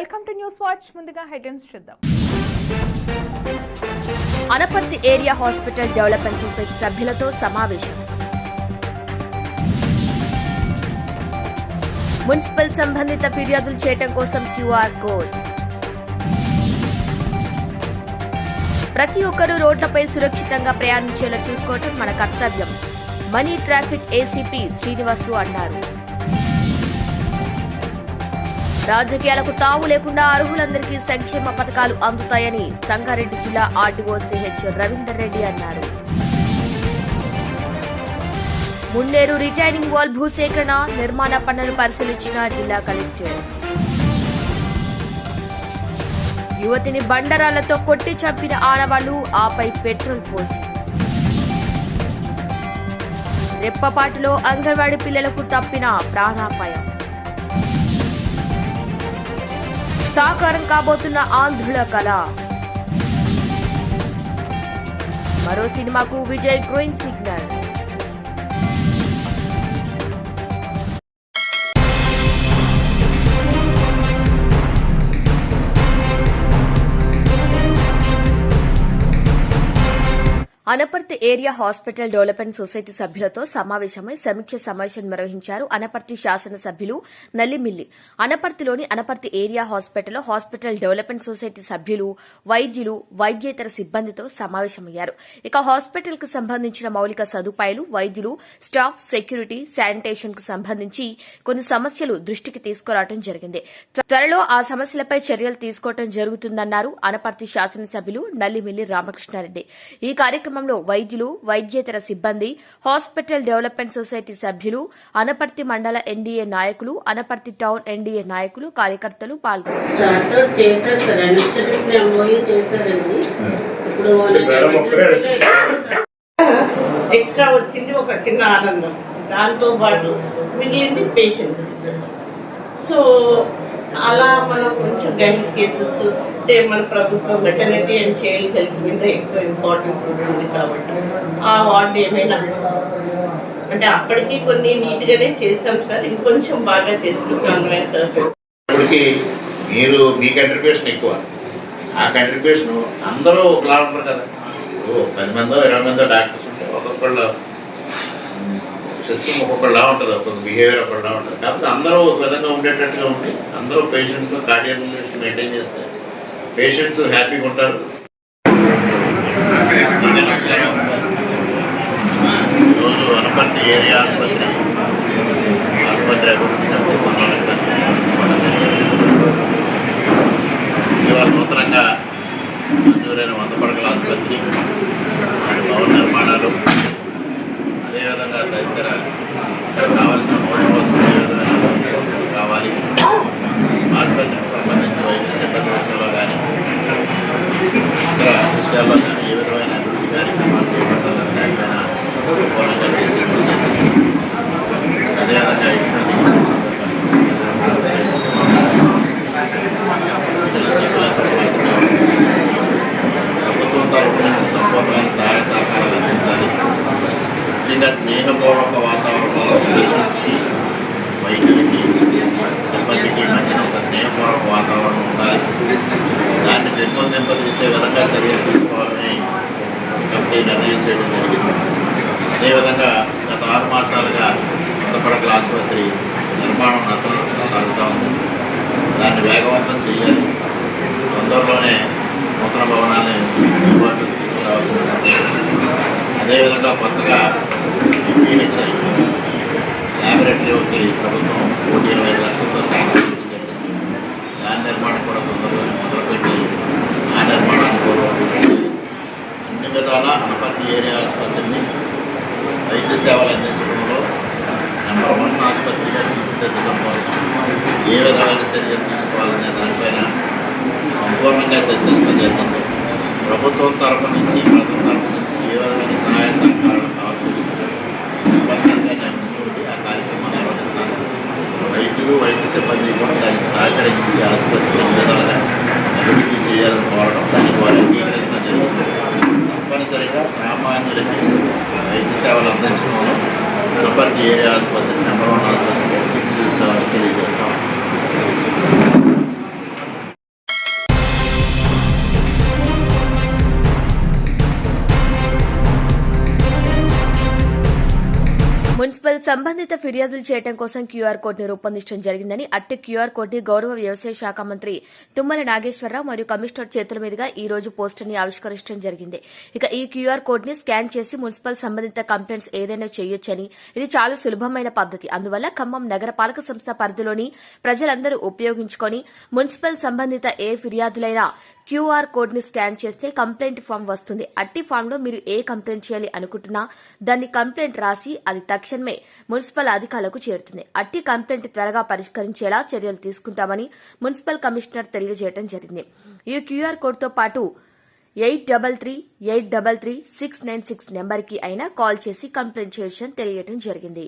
Welcome to news watch. ముందుగా headlines చూద్దాం. Anaparthi area hospital development society సభ్యులతో సమావేశం. మున్సిపల్ సంబంధిత ఫిర్యాదులు చేయటం కోసం క్యూఆర్ కోడ్. ప్రతి ఒక్కరూ రోడ్లపై సురక్షితంగా ప్రయాణించేలా చూసుకోవటం మన కర్తవ్యం. మనీ ట్రాఫిక్ ఏసీపీ శ్రీనివాసులు అన్నారు. రాజకీయాలకు తావు లేకుండా అర్హులందరికీ సంక్షేమ పథకాలు అందుతాయని సంగారెడ్డి జిల్లా ఆర్టీఓ సిహెచ్ రవీందర్ రెడ్డి అన్నారు. మున్నేరు రిటైనింగ్ వాల్ భూసేకరణ నిర్మాణ పనులు పరిశీలించిన జిల్లా కలెక్టర్. యువతిని బండరాలతో కొట్టి చంపిన ఆడవాళ్ళు ఆపై పెట్రోల్ పోసి. రెప్పపాటులో అంగన్వాడి పిల్లలకు తప్పిన ప్రాణాపాయం. సాకారం కాబోతున్న ఆంధ్రుల కళ. మరో సినిమాకు Vijay green signal. Anaparthi area hospital development society సభ్యులతో సమావేశమై సమీక్ష సమావేశం నిర్వహించారు అనపర్తి శాసన సభ్యులు నల్లిమిల్లి అనపర్తిలోని అనపర్తి ఏరియా హాస్పిటల్లో హాస్పిటల్ డెవలప్మెంట్ సొసైటీ సభ్యులు వైద్యులు వైద్యేతర సిబ్బందితో సమావేశమయ్యారు. ఇక హాస్పిటల్కు సంబంధించిన మౌలిక సదుపాయాలు వైద్యులు స్టాఫ్ సెక్యూరిటీ శానిటేషన్కు సంబంధించి కొన్ని సమస్యలు దృష్టికి తీసుకురావడం జరిగింది. త్వరలో ఆ సమస్యలపై చర్యలు తీసుకోవడం జరుగుతుందన్నారు అనపర్తి శాసనసభ్యులు నల్లిమిల్లి రామకృష్ణారెడ్డి. ఈ కార్యక్రమం కార్యక్రమంలో వైద్యులు వైద్యేతర సిబ్బంది హాస్పిటల్ డెవలప్మెంట్ సొసైటీ సభ్యులు అనపర్తి మండల ఎన్డీఏ నాయకులు అనపర్తి టౌన్ ఎన్డీఏ నాయకులు కార్యకర్తలు పాల్గొన్నారు. ఎక్స్ట్రా వచ్చింది ఒక చిన్న ఆనందం. మిగిలింది సో అలా మనం కొంచెం గైడ్ కేసెస్ అంటే మన ప్రభుత్వం మెటర్నిటీ అండ్ చైల్డ్ హెల్త్ మీద ఎక్కువ ఇంపార్టెన్స్ ఇస్తుంది కాబట్టి ఆ వార్డు ఏమైనా అంటే అప్పటికి కొన్ని నీట్గానే చేసాం సార్. ఇంకొంచెం బాగా చేస్తున్నాం ఇప్పటికి మీరు మీ కంట్రిబ్యూషన్ ఎక్కువ. ఆ కంట్రిబ్యూషన్ అందరూ ఒకలా ఉంటారు కదా. పది మందో ఇరవై మందో డాక్టర్స్ ఉంటే ఒక్కొక్కళ్ళు సిస్టమ్ ఒక్కొక్కలా ఉంటుంది ఒక్కొక్క బిహేవియర్ ఒకలా ఉంటుంది. కాకపోతే అందరూ ఒక విధంగా ఉండేటట్టుగా ఉండి అందరూ పేషెంట్స్ కార్డియల్ మెయింటైన్ చేస్తే పేషెంట్స్ హ్యాపీగా ఉంటారు. ఈరోజు అనపర్తి ఏరియా ఆసుపత్రి ఆసుపత్రి అభివృద్ధి కమిటీ సమావేశాన్ని ఇవాళ నూతనంగా మంజూరైన వంద పడకల ఆసుపత్రి దాని భవన నిర్మాణాలు అదేవిధంగా తదితర కావాల్సిన మౌలిక వసతులు ఏ విధమైన మౌలిక వసతులు కావాలి ఆసుపత్రికి సంబంధించి వైద్య సిబ్బంది విషయంలో కానీ ఇతర విషయాల్లో కానీ ఏ విధమైన అభివృద్ధి కార్యక్రమాలు చేపట్టాలని దానిపైన సంపూర్ణంగా చర్చించడం జరిగింది అదేవిధంగా ఇటువంటి ఇతర సభ్యులందరూ హాజరయ్యారు. ప్రభుత్వం తరఫు నుంచి సంపూర్ణమైన సహాయ సహకారాలు అందించాలి ముఖ్యంగా వాతావరణంలో పేషెంట్స్కి వైద్యులకి సిబ్బందికి మధ్యన ఒక స్నేహపూర్వక వాతావరణం ఉండాలి. దాన్ని పెంపొందింపజేసే విధంగా చర్యలు తీసుకోవాలని కమిటీ నిర్ణయం చేయడం జరిగింది. అదేవిధంగా గత ఆరు మాసాలుగా కొత్తపడకల ఆసుపత్రి నిర్మాణం నత్తలు సాగుతూ ఉంది. దాన్ని వేగవంతం చేయాలి. తొందరలోనే నూతన భవనాన్ని అందుబాటులోకి తీసుకురావాలి. అదేవిధంగా కొత్తగా పిహెచ్ఐ ల్యాబొరేటరీ ఒకటి ప్రభుత్వం కోటి ఇరవై ఐదు లక్షలతో శాంక్షన్ జరిగింది. దాని నిర్మాణం కూడా తొందరగా మొదలుపెట్టి ఆ నిర్మాణాన్ని కూడా అన్ని విధాల అనపర్తి ఏరియా ఆసుపత్రిని వైద్య సేవలు అందించడంలో నెంబర్ వన్ ఆసుపత్రిగా తీర్చిదిద్దడం కోసం ఏ విధమైన చర్యలు తీసుకోవాలనే దానిపైన సంపూర్ణంగా చర్చించడం జరిగింది. ప్రభుత్వం తరఫు నుంచి ప్రభుత్వం మున్సిపల్ సంబంధిత ఫిర్యాదులు చేయడం కోసం క్యూఆర్ కోడ్ను రూపొందించడం జరిగిందని అట్టి క్యూఆర్ కోడ్ని గౌరవ వ్యవసాయ శాఖ మంత్రి తుమ్మల నాగేశ్వరరావు మరియు కమిషనర్ చేతుల మీదుగా ఈ రోజు పోస్టర్ని ఆవిష్కరించడం జరిగింది. ఇక ఈ క్యూఆర్ కోడ్ని స్కాన్ చేసి మున్సిపల్ సంబంధిత కంప్లైంట్స్ ఏదైనా చేయొచ్చని. ఇది చాలా సులభమైన పద్ధతి. అందువల్ల ఖమ్మం నగరపాలక సంస్థ పరిధిలోని ప్రజలందరూ ఉపయోగించుకొని మున్సిపల్ సంబంధిత ఏ ఫిర్యాదులైనా క్యూఆర్ కోడ్ని స్కాన్ చేస్తే కంప్లైంట్ ఫామ్ వస్తుంది అట్టి ఫామ్లో మీరు ఏ కంప్లైంట్ చేయాలి అనుకుంటున్నా దాన్ని కంప్లైంట్ రాసి అది తక్షణమే మున్సిపల్ అధికారులకు చేరుతుంది అట్టి కంప్లైంట్ త్వరగా పరిష్కరించేలా చర్యలు తీసుకుంటామని మున్సిపల్ కమిషనర్ తెలియజేయడం జరిగింది ఈ క్యూఆర్ కోడ్తో పాటు eight double three eight double three six nine six నెంబర్కి అయినా కాల్ చేసి కంప్లైంట్ చేయొచ్చని తెలియజేయడం జరిగింది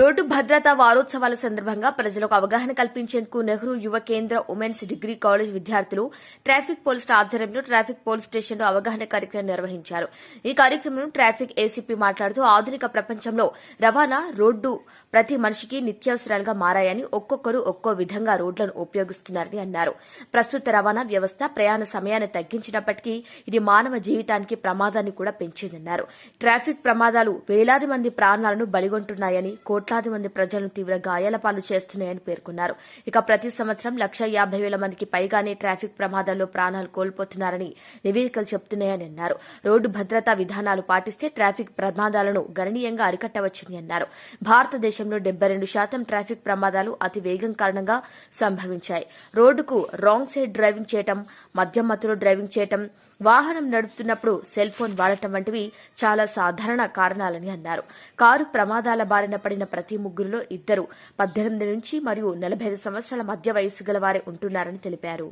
రోడ్డు భద్రతా వారోత్సవాల సందర్భంగా ప్రజలకు అవగాహన కల్పించేందుకు Nehru Yuva Kendra women's degree college విద్యార్థులు ట్రాఫిక్ పోలీసుల ఆధ్వర్యంలో ట్రాఫిక్ పోలీస్ స్టేషన్లో అవగాహన కార్యక్రమం నిర్వహించారు. ఈ కార్యక్రమంలో ట్రాఫిక్ ఏసీపీ మాట్లాడుతూ ఆధునిక ప్రపంచంలో రవాణా రోడ్డు ప్రతి మనిషికి నిత్యావసరాలుగా మారాయని ఒక్కొక్కరు ఒక్కో విధంగా రోడ్లను ఉపయోగిస్తున్నారని అన్నారు. ప్రస్తుత రవాణా వ్యవస్థ ప్రయాణ సమయాన్ని తగ్గించినప్పటికీ ఇది మానవ జీవితానికి ప్రమాదాన్ని కూడా పెంచిందన్నారు. ట్రాఫిక్ ప్రమాదాలు వేలాది మంది ప్రాణాలను బలిగొంటున్నాయని కోట్లాది మంది ప్రజలను తీవ్ర గాయాల పాలు చేస్తున్నాయని పేర్కొన్నారు. ఇక ప్రతి సంవత్సరం లక్ష యాభై వేల మందికి పైగానే ట్రాఫిక్ ప్రమాదాల్లో ప్రాణాలు కోల్పోతున్నారని నివేదికలు చెబుతున్నాయని అన్నారు. రోడ్డు భద్రతా విధానాలు పాటిస్తే ట్రాఫిక్ ప్రమాదాలను గణనీయంగా అరికట్టవచ్చని అన్నారు. భారతదేశంలో డెబ్బై రెండు శాతం ట్రాఫిక్ ప్రమాదాలు అతి వేగం కారణంగా సంభవించాయి. రోడ్డుకు రాంగ్ సైడ్ డ్రైవింగ్ చేయటం మద్యం మత్తులో డ్రైవింగ్ చేయటం వాహనం నడుపుతున్నప్పుడు సెల్ ఫోన్ వాడటం వంటివి చాలా సాధారణ కారణాలని అన్నారు. కారు ప్రమాదాల బారిన పడిన ప్రతి ముగ్గురులో ఇద్దరు. పద్దెనిమిది నుంచి మరియు నలభై ఐదు సంవత్సరాల మధ్య వయస్సు గల వారే ఉంటున్నారని తెలిపారు.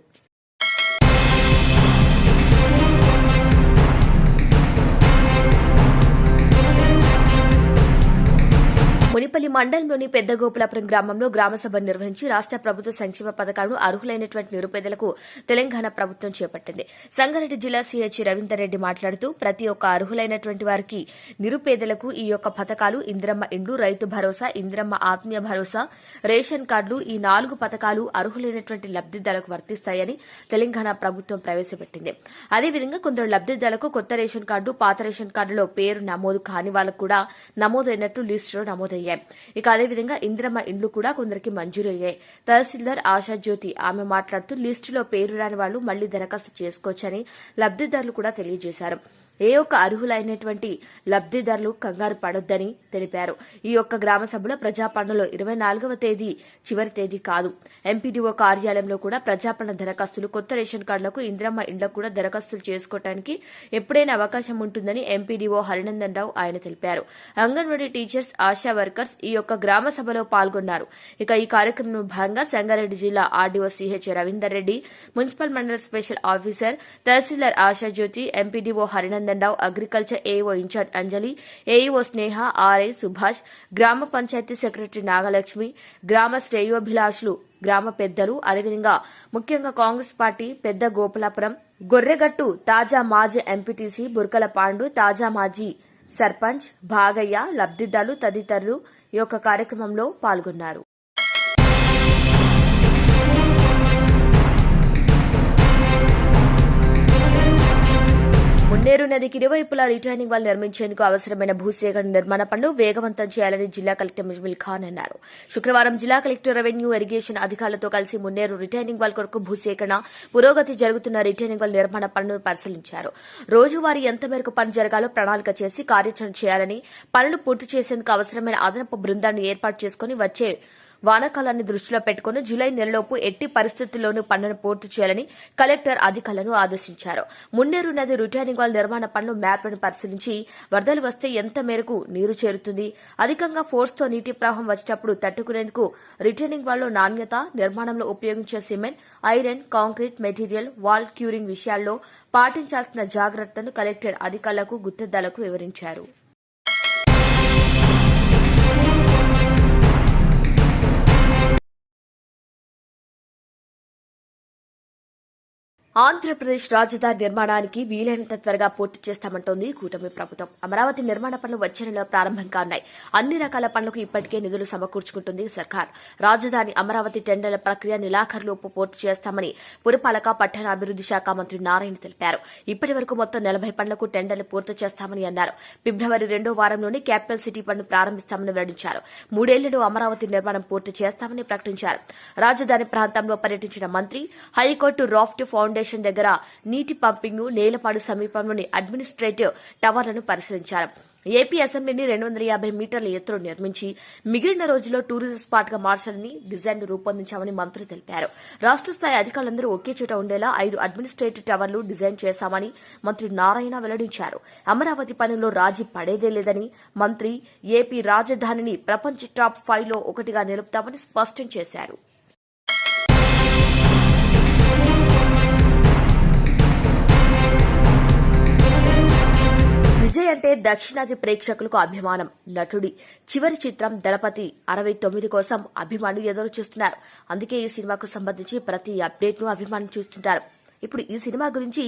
తాడేపల్లి మండలంలోని పెద్దగోపులాపురం గ్రామంలో గ్రామసభ నిర్వహించి రాష్ట ప్రభుత్వ సంక్షేమ పథకాలను అర్హులైనటువంటి నిరుపేదలకు తెలంగాణ ప్రభుత్వం చేపట్టింది. సంగారెడ్డి జిల్లా సీహెచ్ రవీందర్ రెడ్డి మాట్లాడుతూ ప్రతి ఒక్క అర్హులైనటువంటి వారికి నిరుపేదలకు ఈ యొక్క పథకాలు ఇందిరమ్మ ఇండ్లు రైతు భరోసా ఇందిరమ్మ ఆత్మీయ భరోసా రేషన్ కార్డులు ఈ నాలుగు పథకాలు అర్హులైనటువంటి లబ్దిదారులకు వర్తిస్తాయని తెలంగాణ ప్రభుత్వం ప్రవేశపెట్టింది. అదేవిధంగా కొందరు లబ్దిదారులకు కొత్త రేషన్ కార్డు పాత రేషన్ కార్డులో పేరు నమోదు కాని వాళ్ళకు కూడా నమోదైనట్లు లిస్టులో నమోదయ్యాయి. ఇక అదేవిధంగా ఇందిరమ్మ ఇండ్లు కూడా కొందరికి మంజూరయ్యాయి. తహసీల్దార్ ఆశాజ్యోతి ఆమె మాట్లాడుతూ లిస్టులో పేరు రాని వాళ్ళు మళ్ళీ దరఖాస్తు చేసుకోవచ్చని లబ్దిదారులు కూడా తెలియజేశారు. ఏ ఒక్క అర్హులైనటువంటి లబ్ధిదారులు కంగారు పడొద్దని తెలిపారు. ఈ యొక్క గ్రామ సభలో ప్రజాపాలనలో ఇరవై నాలుగవ తేదీ చివరి తేదీ కాదు. ఎంపీడీఓ కార్యాలయంలో కూడా ప్రజాపాలన దరఖాస్తులు కొత్త రేషన్ కార్డులకు ఇంద్రమ్మ ఇండ్లకు కూడా దరఖాస్తులు చేసుకోవడానికి ఎప్పుడైనా అవకాశం ఉంటుందని ఎంపీడీఓ హరినందన్ రావు ఆయన తెలిపారు. అంగన్వాడీ టీచర్స్ ఆశా వర్కర్స్ ఈ యొక్క గ్రామ సభలో పాల్గొన్నారు. ఇక ఈ కార్యక్రమంలో భాగంగా సంగారెడ్డి జిల్లా RDO CH Ravinder Reddy municipal మండల special officer tahsildar Ashajyothi MPDO Harinandan Rao agriculture AO in charge Anjali AEO Sneha RI Subhash గ్రామ పంచాయతీ సెక్రటరీ నాగలక్ష్మి గ్రామ శ్రేయోభిలాషులు గ్రామ పెద్దలు అదేవిధంగా ముఖ్యంగా కాంగ్రెస్ పార్టీ పెద్ద గోపులాపురం గొర్రెగట్టు తాజా మాజీ ఎంపీటీసీ బుర్కల పాండు తాజా మాజీ సర్పంచ్ భాగయ్య లబ్దిదారులు తదితరులు ఈ యొక్క కార్యక్రమంలో పాల్గొన్నారు. నదికి ఇరువైపులా రిటైనింగ్ వాల్ నిర్మించేందుకు అవసరమైన భూసేకరణ నిర్మాణ పనులు వేగవంతం చేయాలని జిల్లా కలెక్టర్ మిజ్మిల్ ఖాన్ అన్నారు. శుక్రవారం జిల్లా కలెక్టర్ రెవెన్యూ ఇరిగేషన్ అధికారులతో కలిసి మున్నేరు రిటైనింగ్ వాల్ కొరకు భూసేకరణ పురోగతి జరుగుతున్న రిటైనింగ్ వాల్ నిర్మాణ పనులను పరిశీలించారు. రోజువారీ ఎంత మేరకు పని జరగాలో ప్రణాళిక చేసి కార్యాచరణ చేయాలని పనులు పూర్తి చేసేందుకు అవసరమైన అదనపు బృందాన్ని ఏర్పాటు చేసుకుని వచ్చే వానాకాలాన్ని దృష్టిలో పెట్టుకుని జూలై నెలలోపు ఎట్టి పరిస్థితుల్లోనూ పనులను పూర్తి చేయాలని కలెక్టర్ అధికారులను ఆదేశించారు. మున్నేరు నది రిటైనింగ్ వాల్ నిర్మాణ పనులు మ్యాప్లను పరిశీలించి వరదలు వస్తే ఎంత మేరకు నీరు చేరుతుంది? అధికంగా ఫోర్స్తో నీటి ప్రవాహం వచ్చేటప్పుడు తట్టుకునేందుకు రిటైనింగ్ వాల్లో నాణ్యత నిర్మాణంలో ఉపయోగించే cement iron concrete material wall curing విషయాల్లో పాటించాల్సిన జాగ్రత్తను కలెక్టర్ అధికారులకు గుత్తేదారులకు వివరించారు. ఆంధ్రప్రదేశ్ రాజధాని నిర్మాణానికి వీలైనంత త్వరగా పూర్తి చేస్తామంటోంది కూటమి ప్రభుత్వం. అమరావతి నిర్మాణ పనులు వచ్చే నెలలో ప్రారంభం కానున్నాయి అన్ని రకాల పనులకు ఇప్పటికే నిధులు సమకూర్చుకుంటుంది సర్కార్. రాజధాని అమరావతి టెండర్ల ప్రక్రియ నిలాఖరులోపు పూర్తి చేస్తామని పురపాలక పట్టణాభివృద్ది శాఖ మంత్రి నారాయణ తెలిపారు. ఇప్పటి వరకు మొత్తం నలభై పనులకు టెండర్లు పూర్తి చేస్తామని అన్నారు. ఫిబ్రవరి రెండో వారంలోనే క్యాపిటల్ సిటీ పనులు ప్రారంభిస్తామని వెల్లడించారు. మూడేళ్ళలో అమరావతి నిర్మాణం పూర్తి చేస్తామని ప్రకటించారు. రాజధాని ప్రాంతంలో పర్యటించిన మంత్రి హైకోర్టు రాఫ్ట్ ఫౌండేషన్ దగ్గర నీటి పంపింగ్ నేలపాడు సమీపంలోని అడ్మినిస్ట్రేటివ్ టవర్లను పరిశీలించారు. ఏపీ అసెంబ్లీని రెండు వందల యాభై మీటర్ల ఎత్తులో నిర్మించి మిగిలిన రోజుల్లో టూరిజం స్పాట్గా మార్చాలని డిజైన్ రూపొందించామని మంత్రి తెలిపారు. రాష్ట్ర స్థాయి అధికారులందరూ ఒకే చోట ఉండేలా ఐదు అడ్మినిస్ట్రేటివ్ టవర్లు డిజైన్ చేశామని మంత్రి నారాయణ వెల్లడించారు. అమరావతి పనుల్లో రాజీ పడేదే లేదని మంత్రి ఏపీ రాజధానిని ప్రపంచ టాప్ ఫైవ్లో ఒకటిగా నిలుపుతామని స్పష్టం చేశారు. విజయ్ అంటే దక్షిణాది ప్రేక్షకులకు అభిమానం. నటుడి చివరి చిత్రం దళపతి అరవై తొమ్మిది కోసం అభిమానులు ఎదురు చూస్తున్నారు. అందుకే ఈ సినిమాకు సంబంధించి ప్రతి అప్డేట్ను అభిమానులు చూస్తుంటారు. ఇప్పుడు ఈ సినిమా గురించి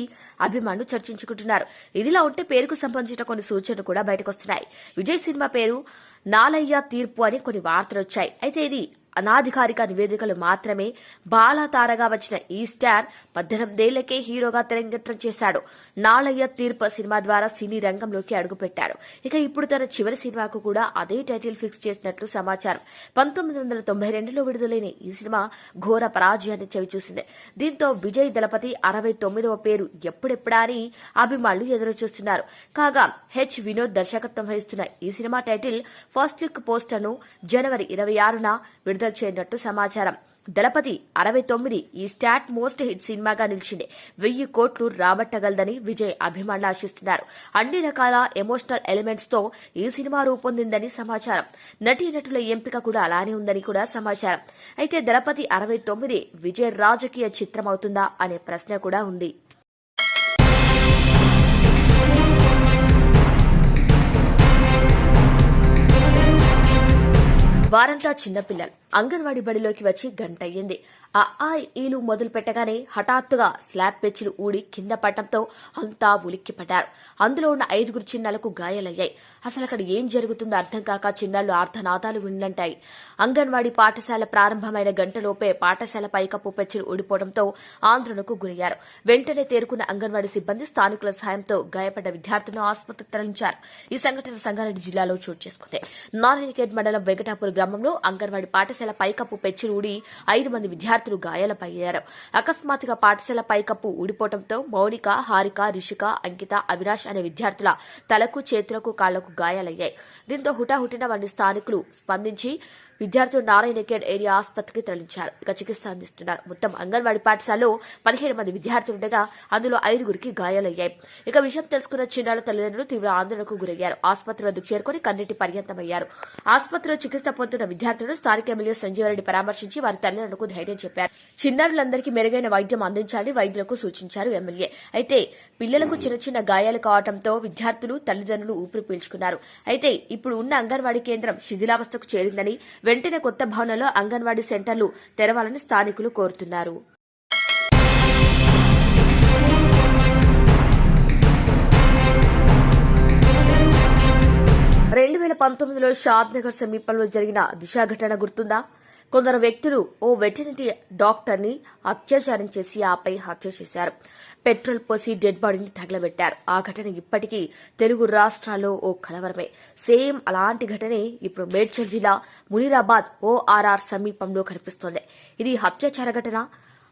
అభిమానులు చర్చించుకుంటున్నారు. ఇదిలా ఉంటే పేరుకు సంబంధించిన కొన్ని సూచనలు కూడా బయటకొస్తున్నాయి. విజయ్ సినిమా పేరు నాలయ్య తీర్పు అని కొన్ని వార్తలు వచ్చాయి. అయితే ఇది అనాధికారిక నివేదికలు మాత్రమే. బాలతారగా వచ్చిన ఈ స్టార్ పద్దెనిమిదేళ్ళకే హీరోగా తెరంగేట్రం చేశాడు. నాలయ్య తీర్ప సినిమా ద్వారా సినీ రంగంలోకి అడుగుపెట్టారు. ఇక ఇప్పుడు తన చివరి సినిమాకు కూడా అదే టైటిల్ ఫిక్స్ చేసినట్లు సమాచారం. పంతొమ్మిది వందల తొంభై రెండులో విడుదలైన ఈ సినిమా ఘోర పరాజయాన్ని చవిచూసింది దీంతో విజయ్ దళపతి అరవై తొమ్మిదవ పేరు ఎప్పుడెప్పుడా అని అభిమానులు ఎదురుచూస్తున్నారు. కాగా హెచ్ వినోద్ దర్శకత్వం వహిస్తున్న ఈ సినిమా టైటిల్ ఫస్ట్ లుక్ పోస్టర్ను జనవరి ఇరవై ఆరున విడుదల చేయనున్నట్టు సమాచారం. దళపతి అరవై తొమ్మిది ఈ స్టాట్ మోస్ట్ హిట్ సినిమాగా నిలిచింది. వెయ్యి కోట్లు రాబట్టగలదని విజయ్ అభిమానులు ఆశిస్తున్నారు. అన్ని రకాల ఎమోషనల్ ఎలిమెంట్స్తో ఈ సినిమా రూపొందిందని సమాచారం. నటీనటుల ఎంపిక కూడా అలానే ఉందని కూడా సమాచారం. అయితే దళపతి అరవై తొమ్మిది విజయ్ రాజకీయ చిత్రం అవుతుందా అనే ప్రశ్న కూడా ఉంది. వారంతా చిన్నపిల్లలు అంగన్వాడీ బడిలోకి వచ్చి గంటయ్యింది. ఆ ఆ ఈలు మొదలు పెట్టగానే హఠాత్తుగా స్లాబ్ పెచ్చులు ఊడి కింద పడటంతో అంతా ఉలిక్కిపడ్డారు. అందులో ఉన్న ఐదుగురు చిన్నాలకు గాయాలయ్యాయి. అసలు అక్కడ ఏం జరుగుతుందో అర్థం కాక చిన్నాళ్ళు ఆర్ధనాదాలు విన్నంటాయి అంగన్వాడీ పాఠశాల ప్రారంభమైన గంటలోపే పాఠశాల పైకప్పు పెచ్చులు ఊడిపోవడంతో ఆందోళనకు గురయ్యారు. వెంటనే తేరుకున్న అంగన్వాడీ సిబ్బంది స్థానికుల సహాయంతో గాయపడ్డ విద్యార్థులను ఆసుపత్రికి తరలించారు. ఈ సంఘటన సంగారెడ్డి జిల్లాలో చోటు చేసుకుంది. నారాయణఖేడ్ మండలం వెంకటాపూర్ గ్రామంలో అంగన్వాడీ పాఠశాల పైకప్పు పెచ్చులు ఊడి ఐదు మంది విద్యార్థులు గాయాలపయ్యారు. అకస్మాత్తుగా పాఠశాల పైకప్పు ఊడిపోవడంతో మౌనిక హారిక రిషిక అంకిత అవినాష్ అనే విద్యార్థుల తలకు చేతులకు కాళ్ళకు గాయాలయ్యాయి. దీంతో హుటాహుటిన వారిని స్థానికులు స్పందించి విద్యార్థులు నారాయణఖేడ్ ఏరియా ఆసుపత్రికి తరలించారు. ఇక చికిత్స అందిస్తున్నారు. మొత్తం అంగన్వాడీ పాఠశాలలో పదిహేను మంది విద్యార్థులుండగా అందులో ఐదుగురికి గాయాలయ్యాయి. ఇక విషయం తెలుసుకున్న చిన్నారుల తల్లిదండ్రులు తీవ్ర ఆందోళనకు గురయ్యారు. ఆసుపత్రి వద్దకు చేరుకుని కన్నీటి పర్యంతమయ్యారు ఆసుపత్రిలో చికిత్స పొందుతున్న విద్యార్థులు స్థానిక ఎమ్మెల్యే సంజీవరెడ్డి పరామర్శించి వారి తల్లిదండ్రులకు ధైర్యం చెప్పారు. చిన్నారులందరికీ మెరుగైన వైద్యం అందించాలని వైద్యులకు సూచించారు ఎమ్మెల్యే. అయితే పిల్లలకు చిన్న చిన్న గాయాలు కావడంతో విద్యార్థులు తల్లిదండ్రులు ఊపిరి పీల్చుకున్నారు. అయితే ఇప్పుడు ఉన్న అంగన్వాడీ కేంద్రం శిథిలావస్థకు చేరిందని వెంటనే కొత్త భవనంలో అంగన్వాడీ సెంటర్లు తెరవాలని స్థానికులు కోరుతున్నారు. రెండు వేల పంతొమ్మిదిలో షాద్ నగర్ సమీపంలో జరిగిన దిశ ఘటన గుర్తుందా? కొందరు వ్యక్తులు ఓ వెటర్నరీ డాక్టర్ని అత్యాచారం చేసి ఆపై హత్య చేశారు. పెట్రోల్ పోసి డెడ్ బాడీని తగలబెట్టారు. ఆ ఘటన ఇప్పటికీ తెలుగు రాష్ట్రాల్లో ఓ కలవరమే. సేమ్ అలాంటి ఘటనే ఇప్పుడు మేడ్చల్ జిల్లా మునిరాబాద్ ఓఆర్ఆర్ సమీపంలో కనిపిస్తోంది. ఇది హత్యాచార ఘటన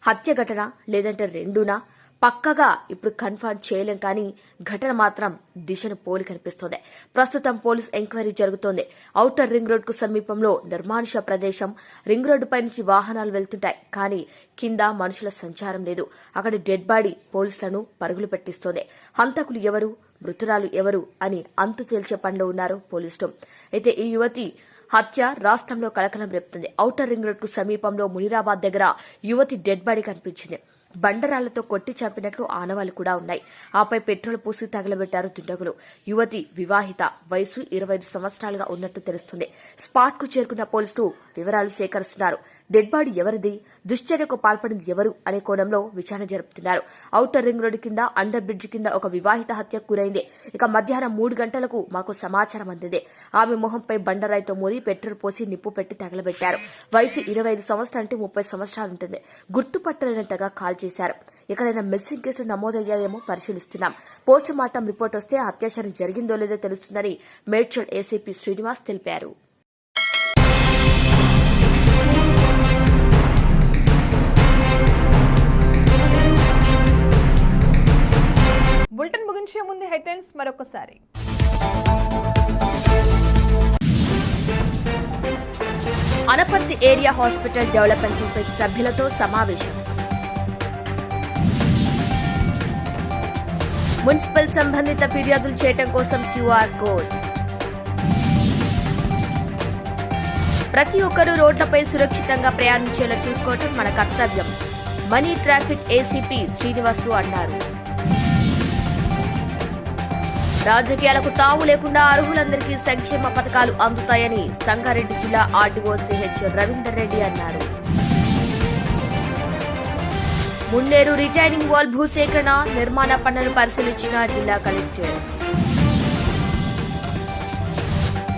హత్య ఘటన లేదంటే రెండునా? పక్కగా ఇప్పుడు కన్ఫర్మ్ చేయలేం కానీ ఘటన మాత్రం దిశను పోలి కనిపిస్తోంది. ప్రస్తుతం పోలీస్ ఎంక్వైరీ జరుగుతోంది. ఔటర్ రింగ్ రోడ్కు సమీపంలో నిర్మానుష ప్రదేశం. రింగ్ రోడ్డుపై నుంచి వాహనాలు వెళ్తుంటాయి. కానీ కింద మనుషుల సంచారం లేదు. అక్కడ డెడ్ బాడీ పోలీసులను పరుగులు పెట్టిస్తోంది. హంతకులు ఎవరు? మృతురాలు ఎవరు? అని అంతు తేల్చే పనిలో ఉన్నారు పోలీసులు. అయితే ఈ యువతి హత్య రాష్ట్రంలో కలకలం రేపుతుంది. ఔటర్ రింగ్ రోడ్కు సమీపంలో మునిరాబాద్ దగ్గర యువతి డెడ్ బాడీ కనిపించింది. బండరాళ్ళతో కొట్టి చంపినట్లు ఆనవాళ్ళు కూడా ఉన్నాయి. ఆపై పెట్రోల్ పూసి తగలబెట్టారు దుండగులు. యువతి వివాహిత. వయసు ఇరవై ఐదు సంవత్సరాలుగా ఉన్నట్టు తెలుస్తుంది. స్పాట్కు చేరుకున్న పోలీసులు వివరాలు సేకరిస్తున్నారు. డెడ్ బాడీ ఎవరిది? దుశ్చర్యకు పాల్పడింది ఎవరు? అనే కోణంలో విచారణ జరుపుతున్నారు. ఔటర్ రింగ్ రోడ్డు కింద అండర్ బ్రిడ్జ్ కింద ఒక వివాహిత హత్య గురైంది. ఇక మధ్యాహ్నం మూడు గంటలకు మాకు సమాచారం అందింది. ఆమె మొహంపై బండరాయితో మోదీ పెట్రోల్ పోసి నిప్పు పెట్టి తగలబెట్టారు. వయసు ఇరవై ఐదు సంవత్సరాలంటే ముప్పై సంవత్సరాలు ఉంటుంది. గుర్తుపట్టలేనంతగా కాల్ చేశారు. ఎక్కడైనా మిస్సింగ్ కేసులు నమోదయ్యాయేమో పరిశీలిస్తున్నాం. పోస్ట్ మార్టం రిపోర్ట్ వస్తే అత్యాచారం జరిగిందో లేదో తెలుస్తుందని మేడ్చల్ ఏసీపీ శ్రీనివాస్ తెలిపారు. మరొకసారి. Anaparthi area hospital development society సభ్యులతో సమావేశం. మున్సిపల్ సంబంధిత ఫిర్యాదులు చేయటం కోసం క్యూఆర్ కోడ్. ప్రతి ఒక్కరూ రోడ్లపై సురక్షితంగా ప్రయాణించేలా చూసుకోవటం మన కర్తవ్యం. మనీ ట్రాఫిక్ ఏసీపీ శ్రీనివాసులు అన్నారు. రాజకీయాలకు తావు లేకుండా అర్హులందరికీ సంక్షేమ పథకాలు అందుతాయని సంగారెడ్డి జిల్లా ఆర్టీఓ సిహెచ్ రవీందర్ రెడ్డి అన్నారు. మున్నేరు రిటైనింగ్ వాల్ భూసేకరణ నిర్మాణ పనులు పరిశీలించిన జిల్లా కలెక్టర్.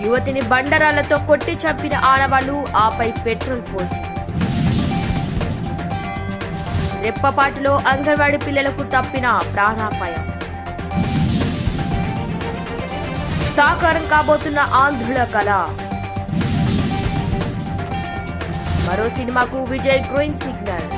యువతిని బండరాలతో కొట్టి చంపిన ఆడవాళ్ళు ఆపై పెట్రోల్ పోసి. రెప్పపాటులో అంగన్వాడి పిల్లలకు తప్పిన ప్రాణాపాయం. సాకారం కాబోతున్న ఆంధ్రుల కళ. మరో సినిమాకు విజయ్ గ్రీన్ సిగ్నల్.